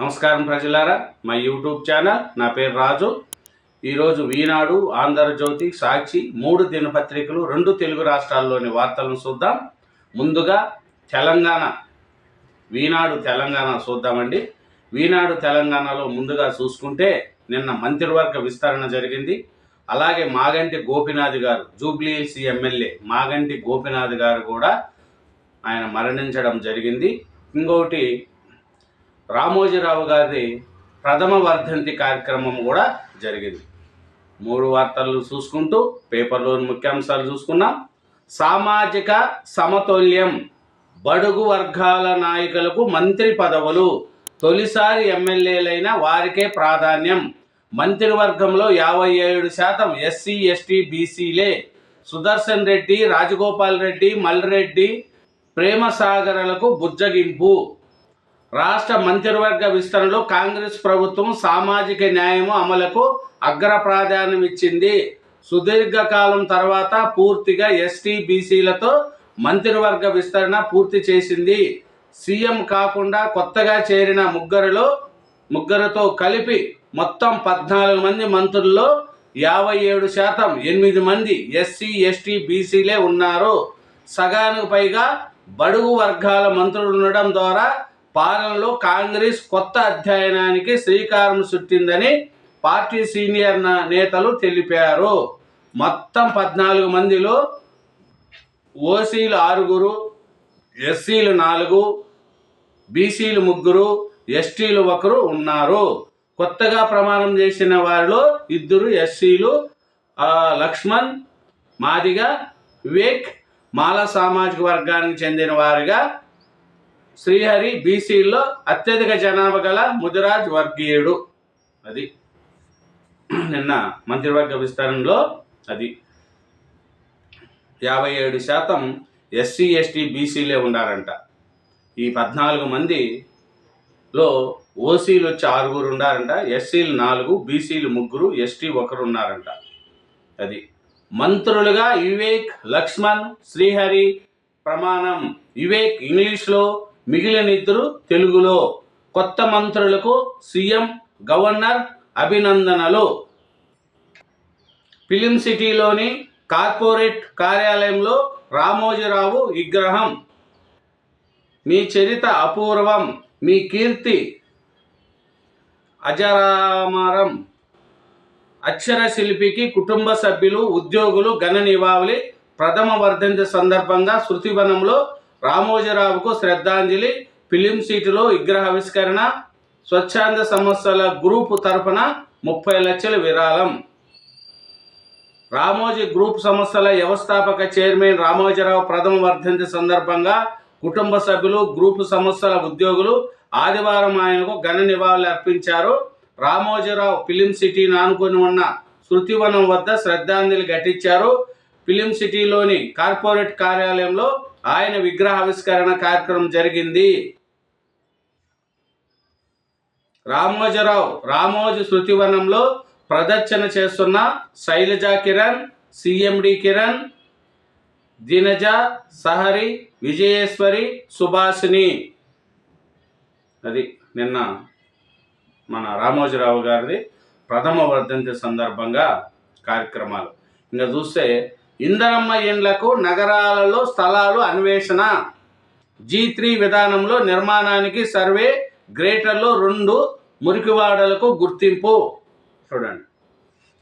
నమస్కారం ప్రజలారా మా యూట్యూబ్ ఛానల్ నా పేరు రాజు. ఈరోజు ఈనాడు ఆంధ్రజ్యోతి సాక్షి మూడు దినపత్రికలు రెండు తెలుగు రాష్ట్రాల్లోని వార్తలను చూద్దాం. ముందుగా తెలంగాణ. ఈనాడు తెలంగాణ చూద్దామండి. ఈనాడు తెలంగాణలో ముందుగా చూసుకుంటే నిన్న మంత్రివర్గ విస్తరణ జరిగింది. అలాగే మాగంటి గోపినాథ్ గారు జూబ్లీహిల్స్ ఎమ్మెల్యే మాగంటి గోపినాథ్ గారు కూడా ఆయన మరణించడం జరిగింది. ఇంకొకటి రామోజీరావు గారి ప్రథమ వర్ధంతి కార్యక్రమం కూడా జరిగింది. మూడు వార్తలు చూసుకుంటూ పేపర్లోని ముఖ్యాంశాలు చూసుకున్నాం. సామాజిక సమతుల్యం. బడుగు వర్గాల నాయకులకు మంత్రి పదవులు. తొలిసారి ఎమ్మెల్యేలైన వారికే ప్రాధాన్యం. మంత్రివర్గంలో యాభై ఏడు శాతం ఎస్సీ ఎస్టీ బీసీలే. సుదర్శన్ రెడ్డి రాజగోపాల్ రెడ్డి మల్రెడ్డి ప్రేమసాగరలకు బుజ్జగింపు. రాష్ట్ర మంత్రివర్గ విస్తరణలో కాంగ్రెస్ ప్రభుత్వం సామాజిక న్యాయము అమలుకు అగ్ర ప్రాధాన్యం ఇచ్చింది. సుదీర్ఘకాలం తర్వాత పూర్తిగా ఎస్టీ బీసీలతో మంత్రివర్గ విస్తరణ పూర్తి చేసింది. సీఎం కాకుండా కొత్తగా చేరిన ముగ్గురులో ముగ్గురుతో కలిపి మొత్తం పద్నాలుగు మంది మంత్రుల్లో యాభై ఏడు శాతం ఎనిమిది మంది ఎస్సీ ఎస్టీ బీసీలే ఉన్నారు. సగానికి పైగా బడుగు వర్గాల మంత్రులు ఉండడం ద్వారా పాలనలో కాంగ్రెస్ కొత్త అధ్యయనానికి శ్రీకారం చుట్టిందని పార్టీ సీనియర్ నేతలు తెలిపారు. మొత్తం పద్నాలుగు మందిలో ఓసీలు ఆరుగురు ఎస్సీలు నాలుగు బీసీలు ముగ్గురు ఎస్టీలు ఒకరు ఉన్నారు. కొత్తగా ప్రమాణం చేసిన వారిలో ఇద్దరు ఎస్సీలు లక్ష్మణ్ మాదిగా వివేక్ మాల సామాజిక వర్గానికి చెందిన వారిగా శ్రీహరి బీసీల్లో అత్యధిక జనాభా గల ముదిరాజ్ వర్గీయుడు. అది. నిన్న మంత్రివర్గ విస్తరణలో అది. యాభై ఏడు శాతం ఎస్సీ ఎస్టీ బీసీలే ఉన్నారంట ఈ పద్నాలుగు మందిలో ఓసీలు వచ్చి ఆరుగురు ఉన్నారంట ఎస్సీలు నాలుగు బీసీలు ముగ్గురు ఎస్టీ ఒకరు ఉన్నారంట. అది. మంత్రులుగా వివేక్ లక్ష్మణ్ శ్రీహరి ప్రమాణం వివేక్ ఇంగ్లీష్లో మిగిలిన ఇద్దరు తెలుగులో కొత్త మంత్రులకు సీఎం గవర్నర్ అభినందనలు. ఫిలిం సిటీలోని కార్పొరేట్ కార్యాలయంలో రామోజీరావు విగ్రహం. మీ చరిత అపూర్వం మీ కీర్తి. అజరామరం. అక్షర శిల్పికి కుటుంబ సభ్యులు ఉద్యోగులు ఘన నివాళి. ప్రథమ వర్ధంతి సందర్భంగా శృతివనంలో రామోజీరావుకు శ్రద్ధాంజలి ఫిలిం సిటీలో విగ్రహ ఆవిష్కరణ స్వచ్ఛంద సంస్థల గ్రూప్ తరఫున ముప్పై లక్షల విరాళం. రామోజీ గ్రూప్ సంస్థల వ్యవస్థాపక చైర్మన్ రామోజీరావు ప్రథమ వర్ధంతి సందర్భంగా కుటుంబ సభ్యులు గ్రూపు సంస్థల ఉద్యోగులు ఆదివారం ఆయనకు ఘన నివాళులు అర్పించారు. రామోజీరావు ఫిలిం సిటీని ఆనుకొని ఉన్న శృతివనం వద్ద శ్రద్ధాంజలి ఘటించారు. ఫిలిం సిటీలోని కార్పొరేట్ కార్యాలయంలో ఆయన విగ్రహావిష్కరణ కార్యక్రమం జరిగింది. రామోజరావు రామోజీ శృతివనంలో ప్రదర్శన చేస్తున్న శైలజా కిరణ్ సిఎండి కిరణ్ దినజ సహరి విజయేశ్వరి సుభాషిని అది నిన్న మన రామోజీరావు గారిది ప్రథమ వర్ధంతి సందర్భంగా కార్యక్రమాలు. ఇంకా చూస్తే ఇందరమ్మ ఇండ్లకు నగరాలలో స్థలాలు అన్వేషణ. జీ త్రీ విధానంలో నిర్మాణానికి సర్వే గ్రేటర్లో రెండు మురికివాడలకు గుర్తింపు. చూడండి.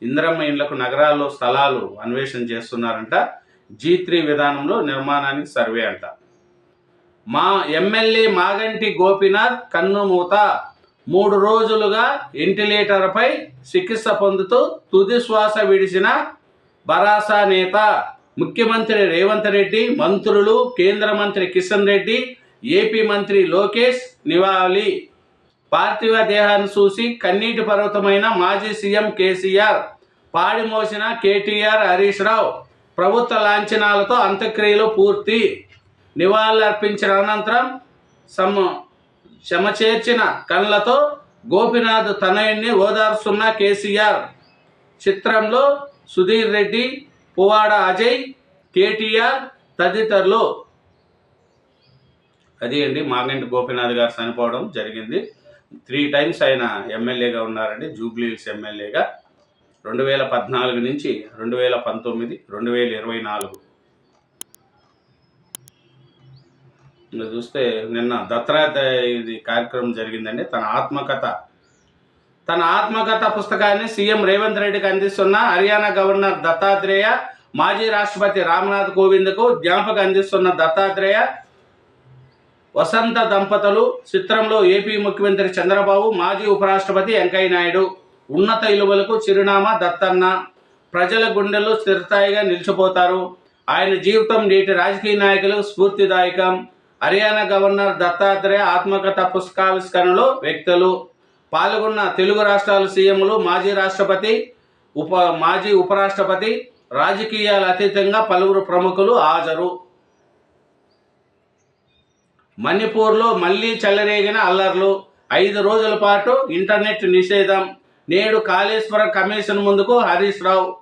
ఇందిరమ్మ ఇండ్లకు నగరాల్లో స్థలాలు అన్వేషణ చేస్తున్నారంట. జీ త్రీ విధానంలో నిర్మాణానికి సర్వే అంట. మా ఎమ్మెల్యే మాగంటి గోపీనాథ్ కన్నుమూత మూడు రోజులుగా వెంటిలేటర్పై చికిత్స పొందుతూ తుది శ్వాస విడిచిన బరాసా నేత ముఖ్యమంత్రి రేవంత్ రెడ్డి మంత్రులు కేంద్ర మంత్రి కిషన్ రెడ్డి ఏపీ మంత్రి లోకేష్ నివాళి. పార్థివ దేహాన్ని చూసి కన్నీటి పర్వతమైన మాజీ సీఎం కేసీఆర్ పాడి మోసిన కేటీఆర్ హరీష్ రావు ప్రభుత్వ లాంఛనాలతో అంత్యక్రియలు పూర్తి. నివాళులర్పించిన అనంతరం సమ శమచేర్చిన కళ్ళతో గోపినాథ్ తనయుణ్ణి ఓదార్చున్న కేసీఆర్. చిత్రంలో సుధీర్ రెడ్డి పువాడ అజయ్ కేటీఆర్ తదితరులు. అది అండి మాగంటి గోపీనాథ్ గారు చనిపోవడం జరిగింది. త్రీ టైమ్స్ ఆయన ఎమ్మెల్యేగా ఉన్నారండి. జూబ్లీహిల్స్ ఎమ్మెల్యేగా. రెండు వేల పద్నాలుగు నుంచి రెండు వేల పంతొమ్మిది రెండు వేల ఇరవై నాలుగు. ఇంకా చూస్తే నిన్న దత్తాత్రేయ ఇది కార్యక్రమం జరిగిందండి. తన ఆత్మకథ తన ఆత్మకథ పుస్తకాన్ని సీఎం రేవంత్ రెడ్డికి అందిస్తున్న హర్యానా గవర్నర్ దత్తాత్రేయ మాజీ రాష్ట్రపతి రామ్నాథ్ కోవింద్కు జ్ఞాపకం అందిస్తున్న దత్తాత్రేయ వసంత దంపతులు చిత్రంలో ఏపీ ముఖ్యమంత్రి చంద్రబాబు మాజీ ఉపరాష్ట్రపతి వెంకయ్య నాయుడు. ఉన్నత విలువలకు చిరునామా దత్తన్న. ప్రజల గుండెల్లో స్థిరస్థాయిగా నిలిచిపోతారు. ఆయన జీవితం నేటి రాజకీయ నాయకులకు స్ఫూర్తిదాయకం. హర్యానా గవర్నర్ దత్తాత్రేయ ఆత్మకథ పుస్తకావిష్కరణలో వ్యక్తులు. పాల్గొన్న తెలుగు రాష్ట్రాల సీఎంలు మాజీ రాష్ట్రపతి ఉప మాజీ ఉపరాష్ట్రపతి రాజకీయాల అతీతంగా పలువురు ప్రముఖులు హాజరు. మణిపూర్లో మళ్ళీ చెలరేగిన అల్లర్లు. ఐదు రోజుల పాటు ఇంటర్నెట్ నిషేధం. నేడు కాళేశ్వరం కమిషన్ ముందుకు హరీష్ రావు.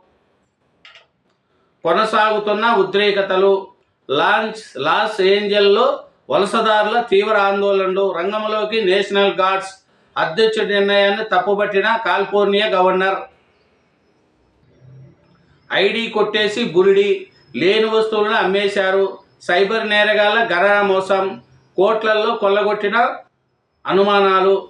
కొనసాగుతున్న ఉద్రేకతలు. లాంచ్ లాస్ ఏంజల్లో వలసదారుల తీవ్ర ఆందోళనలు. రంగంలోకి నేషనల్ గార్డ్స్ అధ్యక్షుడి నిర్ణయాన్ని తప్పుపట్టిన కాలిఫోర్నియా గవర్నర్. ఐడి కొట్టేసి బురిడి లేని వస్తువులను అమ్మేశారు. సైబర్ నేరగాల గణన మోసం కోట్లల్లో కొల్లగొట్టిన అనుమానాలు.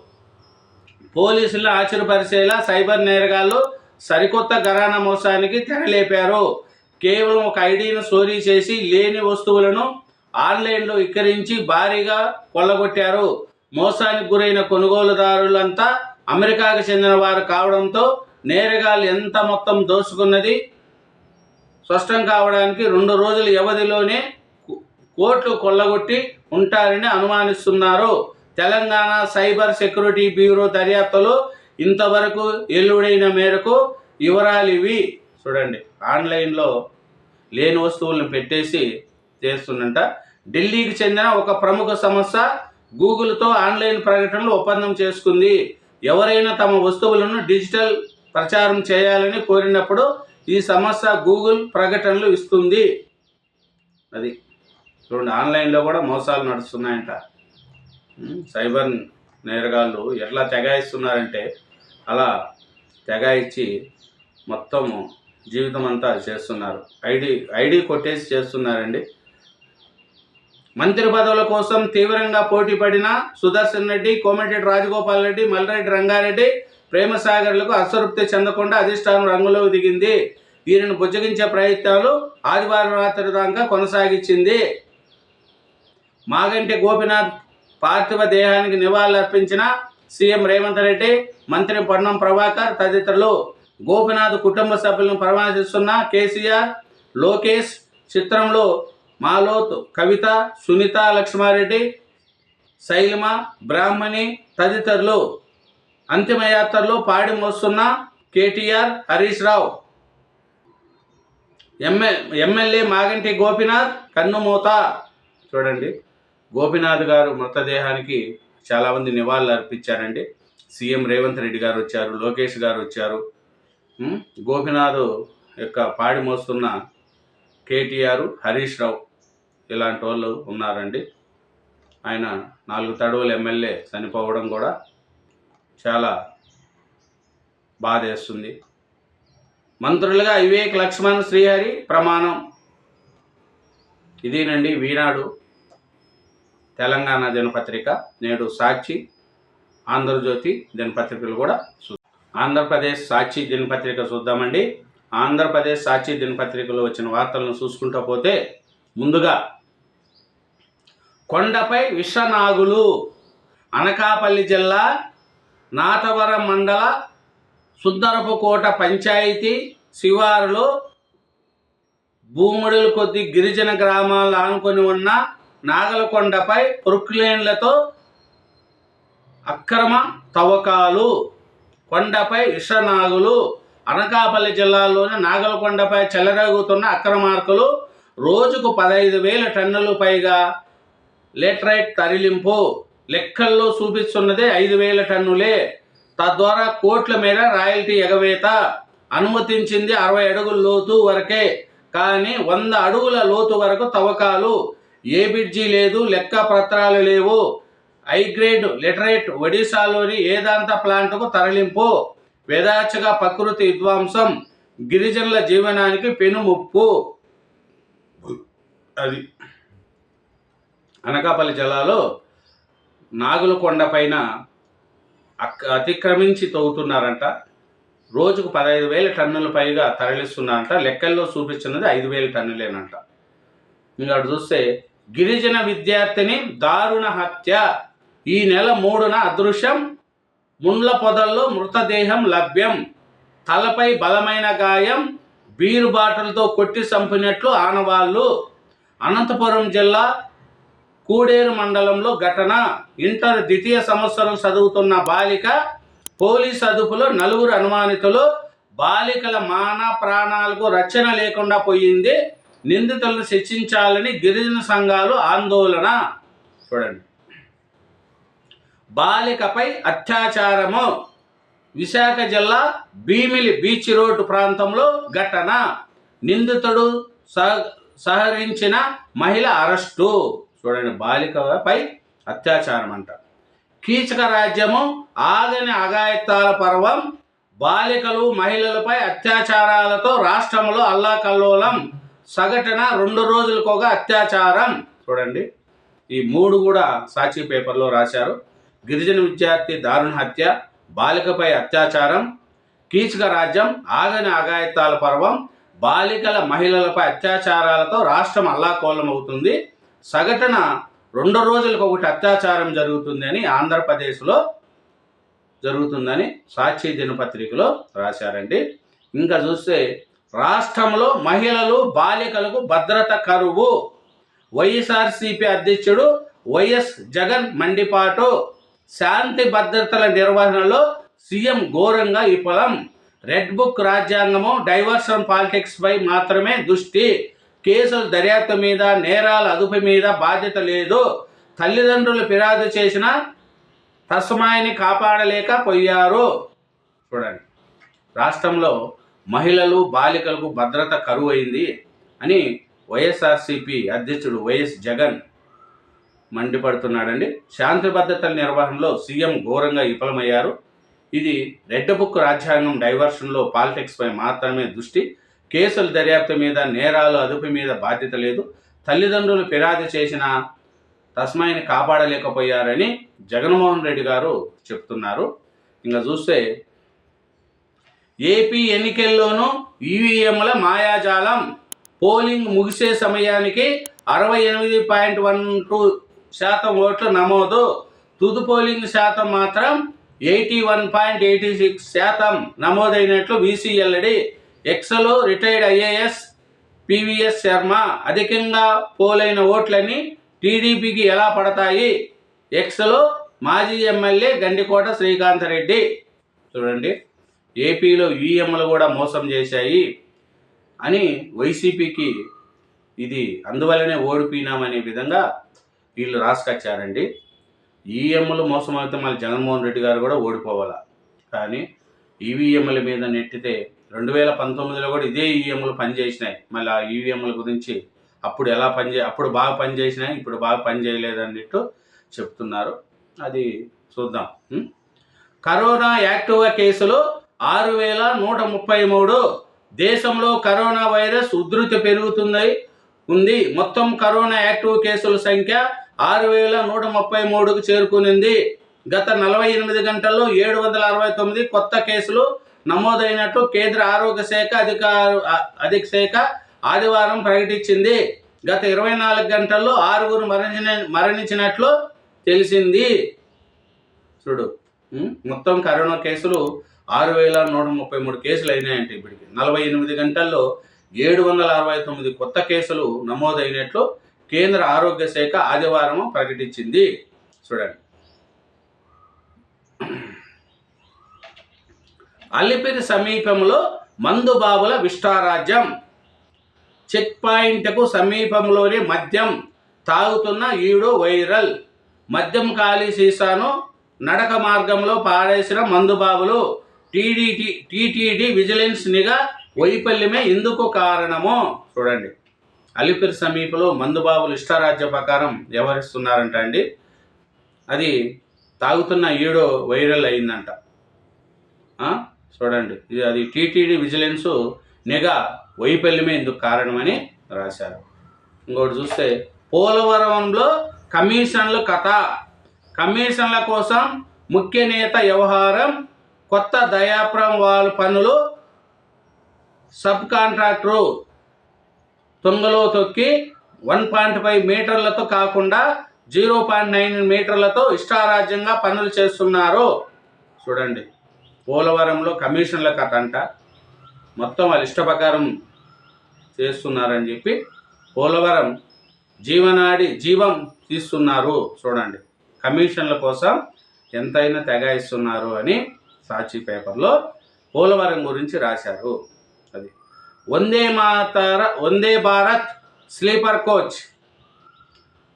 పోలీసులు ఆశ్చర్యపరిచేలా సైబర్ నేరగాళ్ళు సరికొత్త గరానా మోసానికి తెరలేపారు. కేవలం ఒక ఐడిని చోరీ చేసి లేని వస్తువులను ఆన్లైన్లో విక్రయించి భారీగా కొల్లగొట్టారు. మోసానికి గురైన కొనుగోలుదారులంతా అమెరికాకు చెందిన వారు కావడంతో నేరగాళ్ళు ఎంత మొత్తం దోచుకున్నది స్పష్టం కావడానికి రెండు రోజుల వ్యవధిలోనే కోట్లు కొల్లగొట్టి ఉంటారని అనుమానిస్తున్నారు. తెలంగాణ సైబర్ సెక్యూరిటీ బ్యూరో దర్యాప్తులో ఇంతవరకు ఎల్లుడైన మేరకు వివరాలు ఇవి. చూడండి ఆన్లైన్లో లేని వస్తువులను పెట్టేసి చేస్తుందంట. ఢిల్లీకి చెందిన ఒక ప్రముఖ సంస్థ గూగుల్తో ఆన్లైన్ ప్రకటనలు ఒప్పందం చేసుకుంది. ఎవరైనా తమ వస్తువులను డిజిటల్ ప్రచారం చేయాలని కోరినప్పుడు ఈ సంస్థ గూగుల్ ప్రకటనలు ఇస్తుంది. అది చూడండి ఆన్లైన్లో కూడా మోసాలు నడుస్తున్నాయంట. సైబర్ నేరగాళ్ళు ఎట్లా తెగాయిస్తున్నారంటే అలా తెగాయిచ్చి మొత్తము జీవితం అంతా చేస్తున్నారు. ఐడి ఐడి కొట్టేసి చేస్తున్నారండి. మంత్రి పదవుల కోసం తీవ్రంగా పోటీ పడిన సుదర్శన్ రెడ్డి కోమటిరెడ్డి రాజగోపాల్ రెడ్డి మల్రెడ్డి రంగారెడ్డి ప్రేమసాగర్లకు అసంతృప్తి చెందకుండా అధిష్టానం రంగులోకి దిగింది. వీరిని బుజ్జగించే ప్రయత్నాలు ఆదివారం రాత్రి దాకా కొనసాగించింది. మాగంటి గోపినాథ్ పార్థివ దేహానికి నివాళులర్పించిన సీఎం రేవంత్ రెడ్డి మంత్రి పొన్నం ప్రభాకర్ తదితరులు గోపినాథ్ కుటుంబ సభ్యులను పరామర్శిస్తున్న కేసీఆర్ లోకేష్ చిత్రంలో మాలోత్ కవిత సునీత లక్ష్మారెడ్డి శైలమ బ్రాహ్మణి తదితరులు అంతిమయాత్రలో పాడి మోస్తున్న కేటీఆర్ హరీష్ రావు ఎమ్మె ఎమ్మెల్యే మాగంటి గోపినాథ్ కన్నుమూత చూడండి గోపినాథ్ గారు మృతదేహానికి చాలామంది నివాళులు అర్పించారండి. సీఎం రేవంత్ రెడ్డి గారు వచ్చారు లోకేష్ గారు వచ్చారు. గోపినాథ్ యొక్క పాడి మోస్తున్న కేటీఆర్ హరీష్ రావు ఇలాంటి వాళ్ళు ఉన్నారండి. ఆయన నాలుగు తడవలు ఎమ్మెల్యే చనిపోవడం కూడా చాలా బాధేస్తుంది మంత్రులుగా వివేక్ లక్ష్మణ్ శ్రీహరి ప్రమాణం ఇదేనండి వీనాడు తెలంగాణ దినపత్రిక నేడు సాక్షి ఆంధ్రజ్యోతి దినపత్రికలు కూడా ఆంధ్రప్రదేశ్ సాక్షి దినపత్రిక చూద్దామండి. ఆంధ్రప్రదేశ్ సాక్షి దినపత్రికలో వచ్చిన వార్తలను చూసుకుంటూ పోతే ముందుగా కొండపై విశ్వనాగులు అనకాపల్లి జిల్లా నాటవరం మండల సుందరపుకోట పంచాయతీ శివారులో భూముడులు కొద్ది గిరిజన గ్రామాలను ఆనుకొని ఉన్న నాగలకొండపై ప్రొక్లేన్లతో అక్రమ తవ్వకాలు. కొండపై ఇషనాగులు అనకాపల్లి జిల్లాలోని నాగలకొండపై చెలరేగుతున్న అక్రమార్కులు రోజుకు పదహైదు వేల టన్నులు పైగా లెటరైట్ తరలింపు లెక్కల్లో చూపిస్తున్నదే ఐదు వేల టన్నులే. తద్వారా కోట్ల మేర రాయల్టీ ఎగవేత అనుమతించింది అరవై అడుగుల లోతు వరకే. కానీ వంద అడుగుల లోతు వరకు తవ్వకాలు ఏ బిడ్జీ లేదు లెక్క పత్రాలు లేవు. హైగ్రేడ్ లిటరేట్ ఒడిశాలోని ఏదాంత ప్లాంట్కు తరలింపు వేదాచగా ప్రకృతి విధ్వంసం గిరిజనుల జీవనానికి పెనుముప్పు. అది. అనకాపల్లి జిల్లాలో నాగులకొండ పైన అతిక్రమించి తవ్వుతున్నారంట. రోజుకు పదహైదు వేల టన్నుల పైగా తరలిస్తున్నారంట. లెక్కల్లో చూపించినది ఐదు వేల టన్నులేనంట. ఇంకా అటు చూస్తే గిరిజన విద్యార్థిని దారుణ హత్య. ఈ నెల మూడున అదృశ్యం ముండ్ల పొదల్లో మృతదేహం లభ్యం. తలపై బలమైన గాయం బీరు బాటలతో కొట్టి చంపినట్లు ఆనవాళ్ళు అనంతపురం జిల్లా కూడేరు మండలంలో ఘటన. ఇంటర్ ద్వితీయ సంవత్సరం చదువుతున్న బాలిక పోలీస్ అదుపులో నలుగురు అనుమానితులు. బాలికల మాన ప్రాణాలకు రక్షణ లేకుండా పోయింది. నిందితులను శిక్షించాలని గిరిజన సంఘాలు ఆందోళన. చూడండి. బాలికపై అత్యాచారము. విశాఖ జిల్లా భీమిలి బీచ్ రోడ్డు ప్రాంతంలో ఘటన. నిందితుడు సహ- సహకరించిన మహిళ అరెస్టు. చూడండి బాలికపై అత్యాచారం అంట కీచక రాజ్యము ఆగని అగాయత్తాల పర్వం. బాలికలు మహిళలపై అత్యాచారాలతో రాష్ట్రంలో అల్లాకల్లోలం. సగటున రెండు రోజులకొక అత్యాచారం. చూడండి ఈ మూడు కూడా సాక్షి పేపర్లో రాశారు. గిరిజన విద్యార్థి దారుణ హత్య బాలికపై అత్యాచారం కీచక రాజ్యం ఆగని ఆగాయతాల పర్వం బాలికల మహిళలపై అత్యాచారాలతో రాష్ట్రం అల్లాకోలం అవుతుంది సగటున రెండు రోజులకు ఒకటి అత్యాచారం జరుగుతుంది అని ఆంధ్రప్రదేశ్లో జరుగుతుందని సాక్షి దినపత్రికలో రాశారండి. ఇంకా చూస్తే రాష్ట్రంలో మహిళలు బాలికలకు భద్రత కరువు. వైఎస్ఆర్సీపీ అధ్యక్షుడు వైఎస్ జగన్ మండిపాటు శాంతి భద్రతల నిర్వహణలో సీఎం ఘోరంగా విఫలం. రెడ్ బుక్ రాజ్యాంగము డైవర్షన్ పాలిటిక్స్ పై మాత్రమే దృష్టి. కేసుల దర్యాప్తు మీద నేరాల అదుపు మీద బాధ్యత లేదు. తల్లిదండ్రులు ఫిర్యాదు చేసిన తస్మాయిని కాపాడలేకపోయారు. చూడండి రాష్ట్రంలో మహిళలు బాలికలకు భద్రత కరువు అయింది అని వైఎస్ఆర్సీపీ అధ్యక్షుడు వైఎస్ జగన్ మండిపడుతున్నాడండి. శాంతి భద్రతల నిర్వహణలో సీఎం ఘోరంగా విఫలమయ్యారు. ఇది రెడ్ బుక్ రాజ్యాంగం డైవర్షన్లో పాలిటిక్స్పై మాత్రమే దృష్టి. కేసుల దర్యాప్తు మీద నేరాలు అదుపు మీద బాధ్యత లేదు. తల్లిదండ్రులు ఫిర్యాదు చేసిన తస్మాయిని కాపాడలేకపోయారని జగన్మోహన్ రెడ్డి గారు చెప్తున్నారు. ఇంకా చూస్తే ఏపీ ఎన్నికల్లోనూ ఈవీఎంల మాయాజాలం. పోలింగ్ ముగిసే సమయానికి అరవై ఎనిమిది పాయింట్ వన్ టూ శాతం ఓట్లు నమోదు. తుది పోలింగ్ శాతం మాత్రం eighty one point eighty six శాతం నమోదైనట్లు వీసీఎల్డి ఎక్సలో రిటైర్డ్ ఐఏఎస్ పివిఎస్ శర్మ అధికంగా పోలైన ఓట్లని టీడీపీకి ఎలా పడతాయి? ఎక్స్లో మాజీ ఎమ్మెల్యే గండికోట శ్రీకాంత్ రెడ్డి చూడండి ఏపీలో ఈఎంలు కూడా మోసం చేశాయి అని వైసీపీకి ఇది అందువల్లనే ఓడిపోయినామనే విధంగా వీళ్ళు రాసుకొచ్చారండి. ఈఎంలు మోసం అయితే మళ్ళీ జగన్మోహన్ రెడ్డి గారు కూడా ఓడిపోవాలా? కానీ ఈవీఎంల మీద నెట్టితే రెండు వేల పంతొమ్మిదిలో కూడా ఇదే ఈవీఎంలు పనిచేసినాయి. మళ్ళీ ఆ ఈవీఎంల గురించి అప్పుడు ఎలా పనిచే అప్పుడు బాగా పనిచేసినాయి ఇప్పుడు బాగా పనిచేయలేదు అన్నట్టు చెప్తున్నారు. అది చూద్దాం. కరోనా యాక్టివ్ కేసులు ఆరు వేల నూట ముప్పై మూడు. దేశంలో కరోనా వైరస్ ఉధృతి పెరుగుతుంది. ఉంది. మొత్తం కరోనా యాక్టివ్ కేసుల సంఖ్య ఆరు వేల నూట ముప్పై మూడుకు చేరుకునింది. గత నలభై ఎనిమిది గంటల్లో ఏడు వందల అరవై తొమ్మిది కొత్త కేసులు నమోదైనట్లు కేంద్ర ఆరోగ్య శాఖ అధికారు అధిక శాఖ ఆదివారం ప్రకటించింది. గత ఇరవై నాలుగు గంటల్లో ఆరుగురు మరణించిన మరణించినట్లు తెలిసింది. చూడు మొత్తం కరోనా కేసులు ఆరు వేల నూట ముప్పై మూడు కేసులు అయినాయంటే ఇప్పటికి. నలభై ఎనిమిది గంటల్లో ఏడు వందల అరవై తొమ్మిది కొత్త కేసులు నమోదైనట్లు కేంద్ర ఆరోగ్య శాఖ ఆదివారం ప్రకటించింది. చూడండి. అల్లిపిరి సమీపంలో మందుబాబుల విష్టారాజ్యం. చెక్ పాయింట్కు సమీపంలోని మద్యం తాగుతున్న ఈడు వైరల్. మద్యం ఖాళీ సీసాను నడక మార్గంలో పాడేసిన మందుబాబులు టీడీటీ టీటీడీ విజిలెన్స్ నిఘా వైఫల్యమే ఇందుకు కారణము. చూడండి. అలిపిరి సమీపంలో మందుబాబులు ఇష్టారాజ్య ప్రకారం వ్యవహరిస్తున్నారంట అండి. అది తాగుతున్న ఈడో వైరల్ అయిందంట. చూడండి. ఇది అది టీటీడీ విజిలెన్స్ నిఘా వైఫల్యమే ఇందుకు కారణమని రాశారు. ఇంకోటి చూస్తే పోలవరంలో కమిషన్లు కథ. కమిషన్ల కోసం ముఖ్య నేత వ్యవహారం కొత్త దయాప్రం వాళ్ళ పనులు సబ్ కాంట్రాక్టరు తొంగలో తొక్కి వన్ పాయింట్ ఫైవ్ మీటర్లతో కాకుండా జీరో పాయింట్ నైన్ మీటర్లతో ఇష్టారాజ్యంగా పనులు చేస్తున్నారు. చూడండి పోలవరంలో కమిషన్ల కథ అంట. మొత్తం వాళ్ళ ఇష్ట ప్రకారం చేస్తున్నారని చెప్పి పోలవరం జీవనాడి జీవం తీస్తున్నారు. చూడండి కమిషన్ల కోసం ఎంతైనా తెగాయిస్తున్నారు అని సాక్షి పేపర్లో పోలవరం గురించి రాశారు. Vande Mataram Vande Bharat sleeper coach.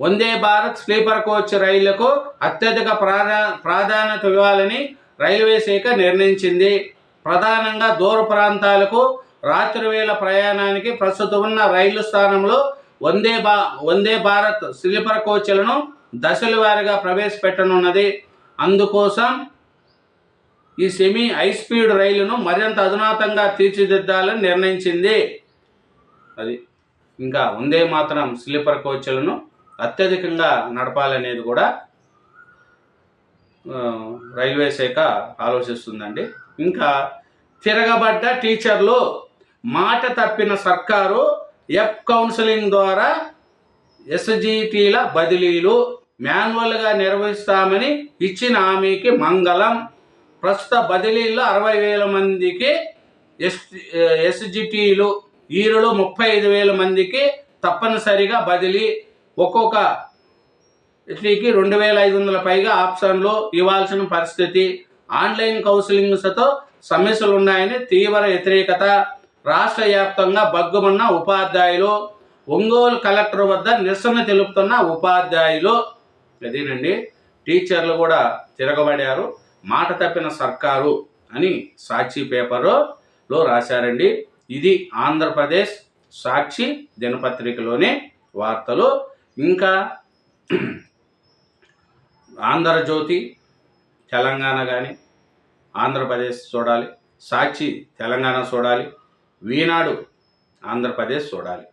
Vande Bharat sleeper coach రైళ్ళకు అత్యధిక ప్రాధా ప్రాధాన్యత ఇవ్వాలని రైల్వే శాఖ నిర్ణయించింది. ప్రధానంగా దూర ప్రాంతాలకు రాత్రి వేళ ప్రయాణానికి ప్రస్తుతం ఉన్న రైలు స్థానంలో వందే భా వందే భారత్ స్లీపర్ కోచ్లను దశల వారీగా ప్రవేశపెట్టనున్నది. అందుకోసం ఈ సెమీ హై స్పీడ్ రైలును మరింత అధునాతంగా తీర్చిదిద్దాలని నిర్ణయించింది. అది ఇంకా ఉందే మాత్రం స్లీపర్ కోచ్లను అత్యధికంగా నడపాలనేది కూడా రైల్వే శాఖ ఆలోచిస్తుందండి. ఇంకా తిరగబడ్డ టీచర్లు మాట తప్పిన సర్కారు ఎఫ్ కౌన్సిలింగ్ ద్వారా ఎస్జిటీల బదిలీలు మాన్యువల్గా నిర్వహిస్తామని ఇచ్చిన హామీకి మంగళం. ప్రస్తుత బదిలీల్లో అరవై వేల మందికి ఎస్ ఎస్జిటీలు ఈరులో ముప్పై ఐదు వేల మందికి తప్పనిసరిగా బదిలీ ఒక్కొక్క వీటికి రెండు వేల ఐదు వందల పైగా ఆప్షన్లు ఇవ్వాల్సిన పరిస్థితి. ఆన్లైన్ కౌన్సిలింగ్స్తో సమస్యలు ఉన్నాయని తీవ్ర వ్యతిరేకత. రాష్ట్ర వ్యాప్తంగా బగ్గుమన్న ఉపాధ్యాయులు ఒంగోలు కలెక్టర్ వద్ద నిరసన తెలుపుతున్న ఉపాధ్యాయులు అదేనండి టీచర్లు కూడా తిరగబడారు. మాట తప్పిన సర్కారు అని సాక్షి పేపర్లో రాశారండి. ఇది ఆంధ్రప్రదేశ్ సాక్షి దినపత్రికలోనే వార్తలు. ఇంకా ఆంధ్రజ్యోతి తెలంగాణ కానీ ఆంధ్రప్రదేశ్ చూడాలి. సాక్షి తెలంగాణ చూడాలి. వీనాడు ఆంధ్రప్రదేశ్ చూడాలి.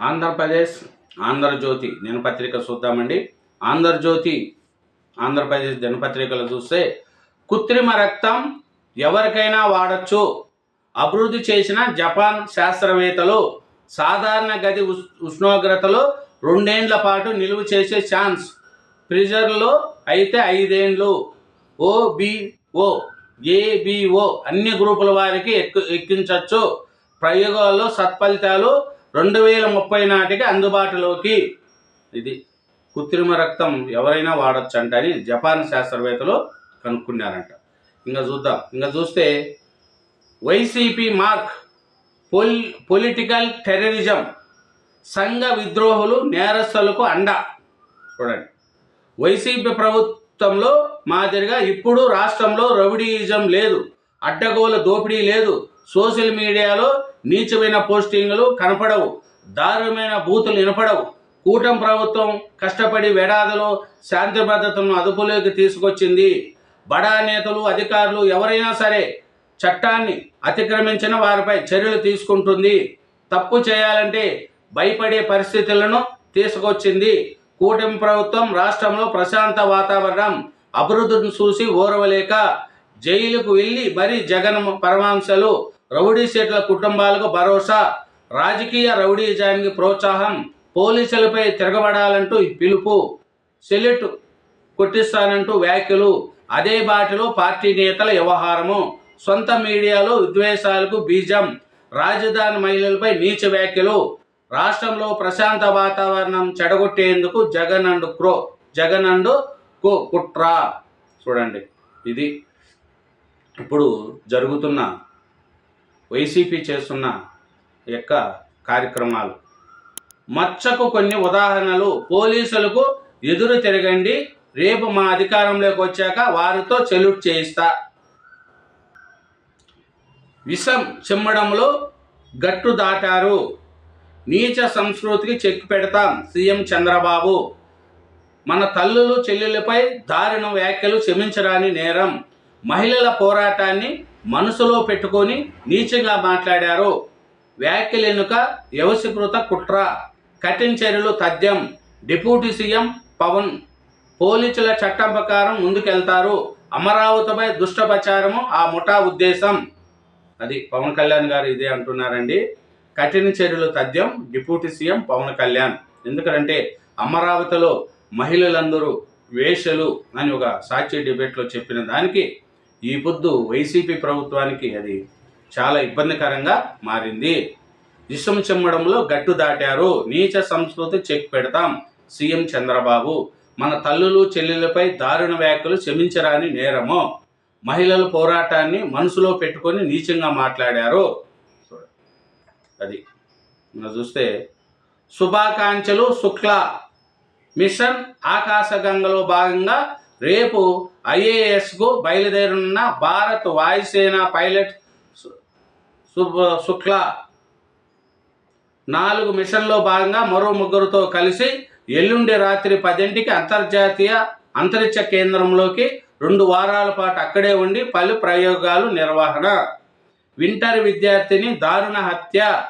ఆంధ్రప్రదేశ్ ఆంధ్రజ్యోతి దినపత్రిక చూద్దామండి. ఆంధ్రజ్యోతి ఆంధ్రప్రదేశ్ దినపత్రికలు చూస్తే కృత్రిమ రక్తం ఎవరికైనా వాడచ్చు. అభివృద్ధి చేసిన జపాన్ శాస్త్రవేత్తలు సాధారణ గది ఉష్- ఉష్ణోగ్రతలో రెండేండ్ల పాటు నిలువ చేసే ఛాన్స్. ఫ్రిజర్లో అయితే ఐదేండ్లు. ఓబిఓ ఏబిఓ అన్ని గ్రూపుల వారికి ఎక్కు ఎక్కించవచ్చు ప్రయోగాల్లో సత్ఫలితాలు రెండు వేల ముప్పై నాటికి అందుబాటులోకి. ఇది కృత్రిమ రక్తం ఎవరైనా వాడచ్చు అంట అని జపాన్ శాస్త్రవేత్తలు కనుక్కున్నారంట. ఇంకా చూద్దాం. ఇంకా చూస్తే వైసీపీ మార్క్ పొల్ పొలిటికల్ టెర్రరిజం సంఘ విద్రోహులు నేరస్తులకు అండ. చూడండి. వైసీపీ ప్రభుత్వంలో మాదిరిగా ఇప్పుడు రాష్ట్రంలో రౌడీయిజం లేదు అడ్డగోల దోపిడీ లేదు సోషల్ మీడియాలో నీచమైన పోస్టింగ్లు కనపడవు దారుణమైన బూతులు వినపడవు. కూటమి ప్రభుత్వం కష్టపడి వేడాదిలో శాంతి భద్రతను అదుపులోకి తీసుకొచ్చింది. బడా నేతలు అధికారులు ఎవరైనా సరే చట్టాన్ని అతిక్రమించిన వారిపై చర్యలు తీసుకుంటుంది. తప్పు చేయాలంటే భయపడే పరిస్థితులను తీసుకొచ్చింది. కూటమి ప్రభుత్వం రాష్ట్రంలో ప్రశాంత వాతావరణం అభివృద్ధిని చూసి ఓరవలేక జైలుకు వెళ్ళి మరీ జగన్ పరమాంశలు రౌడీ సీట్ల కుటుంబాలకు భరోసా రాజకీయ రౌడీజానికి ప్రోత్సాహం పోలీసులపై తిరగబడాలంటూ పిలుపు. సెల్యూట్ కొట్టిస్తానంటూ వ్యాఖ్యలు. అదే బాటలో పార్టీ నేతల వ్యవహారము. సొంత మీడియాలో విద్వేషాలకు బీజం. రాజధాని మహిళలపై నీచ వ్యాఖ్యలు. రాష్ట్రంలో ప్రశాంత వాతావరణం చెడగొట్టేందుకు Jagan and crow Jagan and co కుట్ర. చూడండి ఇది ఇప్పుడు జరుగుతున్న వైసీపీ చేస్తున్న యొక్క కార్యక్రమాలు. మచ్చకు కొన్ని ఉదాహరణలు పోలీసులకు ఎదురు తిరగండి. రేపు మా అధికారంలోకి వచ్చాక వారితో చెల్యూట్ చేయిస్తా. విషం చిమ్మడంలో గట్టు దాటారు. నీచ సంస్కృతికి చెక్ పెడతాం సీఎం చంద్రబాబు. మన తల్లులు చెల్లెలపై దారుణ వ్యాఖ్యలు క్షమించరాని నేరం. మహిళల పోరాటాన్ని మనసులో పెట్టుకొని నీచంగా మాట్లాడారు. వ్యాఖ్యలెనుక వ్యవస్థీకృత కుట్ర. కఠిన చర్యలు తథ్యం. డిప్యూటీ సీఎం పవన్ పోలీసుల చట్టం ప్రకారం ముందుకెళ్తారు. అమరావతిపై దుష్ట ప్రచారము ఆ ముఠా ఉద్దేశం. అది పవన్ కళ్యాణ్ గారు ఇదే అంటున్నారండి. కఠిన చర్యలు తథ్యం. Deputy CM Pawan Kalyan. ఎందుకంటే అమరావతిలో మహిళలందరూ వేషలు అని ఒక సాక్షి డిబేట్లో చెప్పిన దానికి ఈ పొద్దు వైసీపీ ప్రభుత్వానికి అది చాలా ఇబ్బందికరంగా మారింది. విషం చిమ్మడంలో గట్టు దాటారు. నీచ సంస్కృతి చెక్ పెడతాం సీఎం చంద్రబాబు. మన తల్లులు చెల్లెలపై దారుణ వ్యాఖ్యలు క్షమించరాని నేరము. మహిళల పోరాటాన్ని మనసులో పెట్టుకొని నీచంగా మాట్లాడారు. అది మనం చూస్తే శుభాకాంక్షలు శుక్ల. మిషన్ ఆకాశగంగలో భాగంగా రేపు ఐఏఎస్కు బయలుదేరనున్న భారత్ వాయుసేన పైలట్ శుభ శుక్ల నాలుగు మిషన్లో భాగంగా మరో ముగ్గురుతో కలిసి ఎల్లుండి రాత్రి పదింటికి అంతర్జాతీయ అంతరిక్ష కేంద్రంలోకి రెండు వారాల పాటు అక్కడే ఉండి పలు ప్రయోగాలు నిర్వహణ. వింటర్ విద్యార్థిని దారుణ హత్య.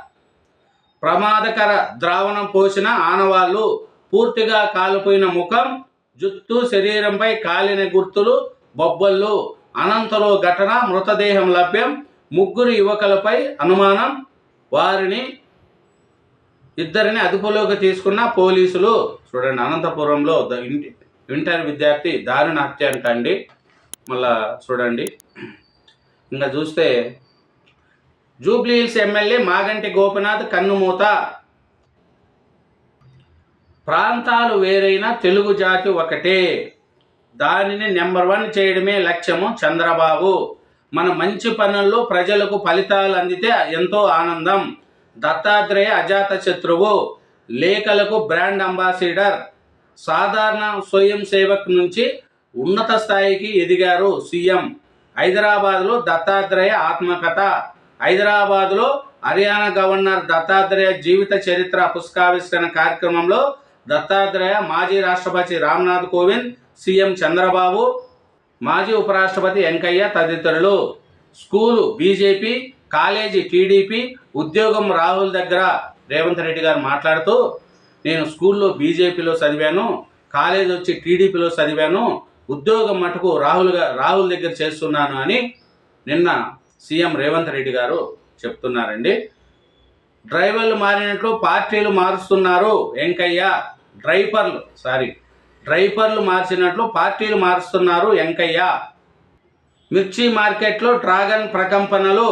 ప్రమాదకర ద్రావణం పోసిన ఆనవాళ్ళు పూర్తిగా కాలిపోయిన ముఖం జుత్తు శరీరంపై కాలిన గుర్తులు బొబ్బళ్ళు. అనంతలో ఘటన మృతదేహం లభ్యం. ముగ్గురు యువకులపై అనుమానం. వారిని ఇద్దరిని అదుపులోకి తీసుకున్న పోలీసులు చూడండి అనంతపురంలో ద ఇంటర్ విద్యార్థి దారుణ హత్య అంటండి మళ్ళా చూడండి. ఇంకా చూస్తే జూబ్లీహిల్స్ ఎమ్మెల్యే మాగంటి గోపినాథ్ కన్నుమూత. ప్రాంతాలు వేరైన తెలుగు జాతి ఒకటే. దానిని నెంబర్ వన్ చేయడమే లక్ష్యము చంద్రబాబు. మన మంచి పనుల్లో ప్రజలకు ఫలితాలు అందితే ఎంతో ఆనందం. దత్తాత్రేయ అజాత శత్రువు లేఖలకు బ్రాండ్ అంబాసిడర్ సాధారణ స్వయం సేవక్ నుంచి ఉన్నత స్థాయికి ఎదిగారు సీఎం. హైదరాబాద్లో దత్తాత్రేయ ఆత్మకథ హైదరాబాద్లో హర్యానా గవర్నర్ దత్తాత్రేయ జీవిత చరిత్ర పుస్తకావిష్కరణ కార్యక్రమంలో దత్తాత్రేయ మాజీ రాష్ట్రపతి రామ్నాథ్ కోవింద్ సీఎం చంద్రబాబు మాజీ ఉపరాష్ట్రపతి వెంకయ్య తదితరులు. స్కూలు బీజేపీ కాలేజీ టీడీపీ ఉద్యోగం రాహుల్ దగ్గర రేవంత్ రెడ్డి గారు మాట్లాడుతూ నేను స్కూల్లో బీజేపీలో చదివాను కాలేజ్ వచ్చి టీడీపీలో చదివాను ఉద్యోగం మటుకు రాహుల్ రాహుల్ దగ్గర చేస్తున్నాను అని నిన్న సీఎం రేవంత్ రెడ్డి గారు చెప్తున్నారండి. డ్రైవర్లు మారినట్లు పార్టీలు మారుస్తున్నారు వెంకయ్య. డ్రైపర్లు సారీ డ్రైపర్లు మార్చినట్లు పార్టీలు మారుస్తున్నారు వెంకయ్య. మిర్చి మార్కెట్లో డ్రాగన్ ప్రకంపనలు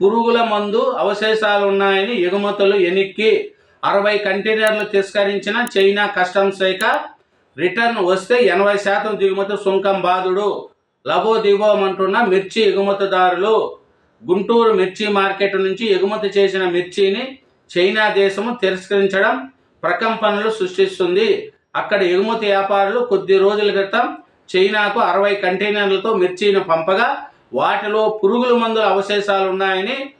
పురుగుల మందు అవశేషాలు ఉన్నాయని ఎగుమతులు ఎనిక్కి అరవై కంటైనర్లు తిరస్కరించిన చైనా కస్టమ్స్ శాఖ రిటర్న్ వస్తే ఎనభై శాతం దిగుమతి సుంకం బాధుడు లబో దిగోమంటున్న మిర్చి ఎగుమతిదారులు గుంటూరు మిర్చి మార్కెట్ నుంచి ఎగుమతి చేసిన మిర్చిని చైనా దేశము తిరస్కరించడం ప్రకంపనలు సృష్టిస్తుంది. అక్కడ ఎగుమతి వ్యాపారులు కొద్ది రోజుల క్రితం చైనాకు అరవై కంటైనర్లతో మిర్చిని పంపగా వాటిలో పురుగుల మందుల అవశేషాలు ఉన్నాయని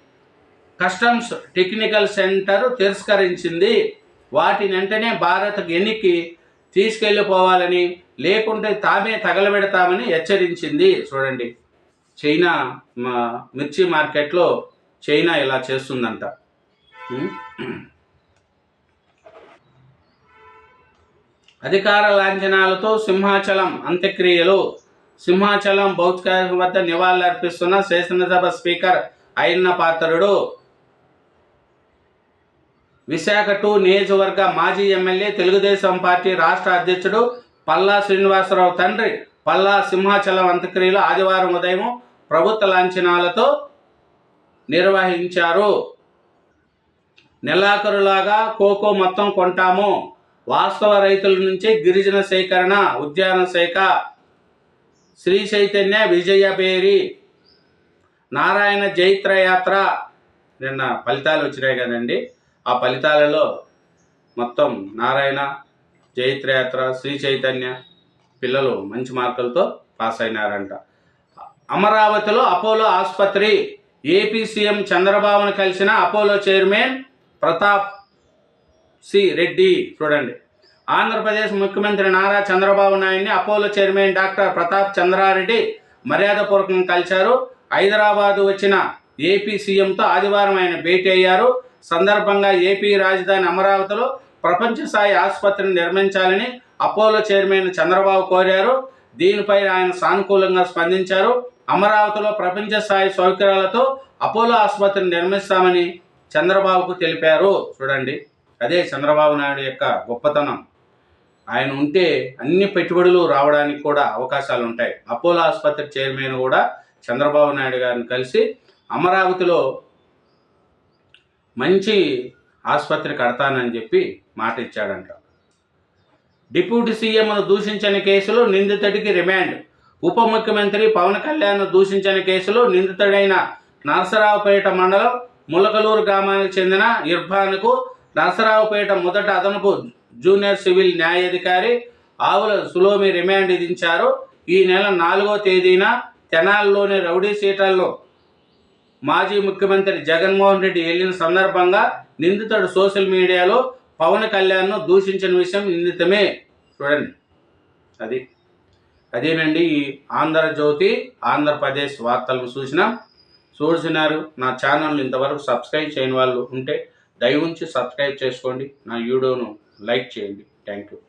కస్టమ్స్ టెక్నికల్ సెంటర్ తిరస్కరించింది. వాటిని వెంటనే భారత్ ఎన్నికి తీసుకెళ్ళిపోవాలని లేకుంటే తామే తగలబెడతామని హెచ్చరించింది. చూడండి. చైనా మా మిర్చి మార్కెట్లో చైనా ఇలా చేస్తుందంట. అధికార లాంఛనాలతో సింహాచలం అంత్యక్రియలు. సింహాచలం భౌతిక వద్ద నివాళులర్పిస్తున్న శాసనసభ స్పీకర్ అయిన పాత్రుడు. విశాఖ టూ నియోజకవర్గ మాజీ ఎమ్మెల్యే తెలుగుదేశం పార్టీ రాష్ట్ర అధ్యక్షుడు పల్లా శ్రీనివాసరావు తండ్రి పల్లా సింహాచలం అంత్యక్రియలు ఆదివారం ఉదయం ప్రభుత్వ లాంఛనాలతో నిర్వహించారు. నెలాఖరులాగా కోకో మొత్తం కొంటాము. వాస్తవ రైతుల నుంచి గిరిజన సేకరణ ఉద్యాన శాఖ శ్రీ చైతన్య విజయబేరి నారాయణ జైత్ర యాత్ర నిన్న ఫలితాలు వచ్చినాయి కదండి. ఆ ఫలితాలలో మొత్తం నారాయణ జైత్రయాత్ర శ్రీ చైతన్య పిల్లలు మంచి మార్కులతో పాస్ అయినారంట. అమరావతిలో అపోలో ఆసుపత్రి ఏపీ సీఎం చంద్రబాబును కలిసిన Apollo chairman Prathap C Reddy. చూడండి. ఆంధ్రప్రదేశ్ ముఖ్యమంత్రి నారా చంద్రబాబు నాయుడిని Apollo chairman doctor Prathap Chandra Reddy మర్యాదపూర్వకంగా కలిశారు. హైదరాబాద్ వచ్చిన ఏపీ సీఎంతో ఆదివారం ఆయన భేటీ అయ్యారు. సందర్భంగా ఏపీ రాజధాని అమరావతిలో ప్రపంచ స్థాయి ఆసుపత్రిని నిర్మించాలని అపోలో చైర్మన్ చంద్రబాబు కోరారు. దీనిపై ఆయన సానుకూలంగా స్పందించారు. అమరావతిలో ప్రపంచ స్థాయి సౌకర్యాలతో అపోలో ఆసుపత్రిని నిర్మిస్తామని చంద్రబాబుకు తెలిపారు. చూడండి. అదే చంద్రబాబు నాయుడు యొక్క గొప్పతనం. ఆయన ఉంటే అన్ని పెట్టుబడులు రావడానికి కూడా అవకాశాలు ఉంటాయి అపోలో ఆసుపత్రి చైర్మన్ కూడా చంద్రబాబు నాయుడు గారిని కలిసి అమరావతిలో మంచి ఆసుపత్రి కడతానని చెప్పి మాట ఇచ్చాడంట. డిప్యూటీ సీఎంను దూషించని కేసులో నిందితుడికి రిమాండ్. ఉప ముఖ్యమంత్రి పవన్ కళ్యాణ్ దూషించిన కేసులో నిందితుడైన నరసరావుపేట మండలం ములకలూరు గ్రామానికి చెందిన ఇర్ఫాన్కు నరసరావుపేట మొదట అదనపు జూనియర్ సివిల్ న్యాయాధికారి ఆవుల సులోమి రిమాండ్ విధించారు. ఈ నెల నాలుగో తేదీన తెనాలిలోని రౌడీ సీటల్లో మాజీ ముఖ్యమంత్రి జగన్మోహన్ రెడ్డి వెళ్ళిన సందర్భంగా నిందితుడు సోషల్ మీడియాలో పవన్ కళ్యాణ్ను దూషించిన విషయం నిందితమే. చూడండి. అది. అదేనండి ఈ ఆంధ్రజ్యోతి ఆంధ్రప్రదేశ్ వార్తలను చూసినాం. చూసినారు. నా ఛానల్ ఇంతవరకు సబ్స్క్రైబ్ చేయని వాళ్ళు ఉంటే దయ ఉంచి సబ్స్క్రైబ్ చేసుకోండి. నా వీడియోను light change. Thank you.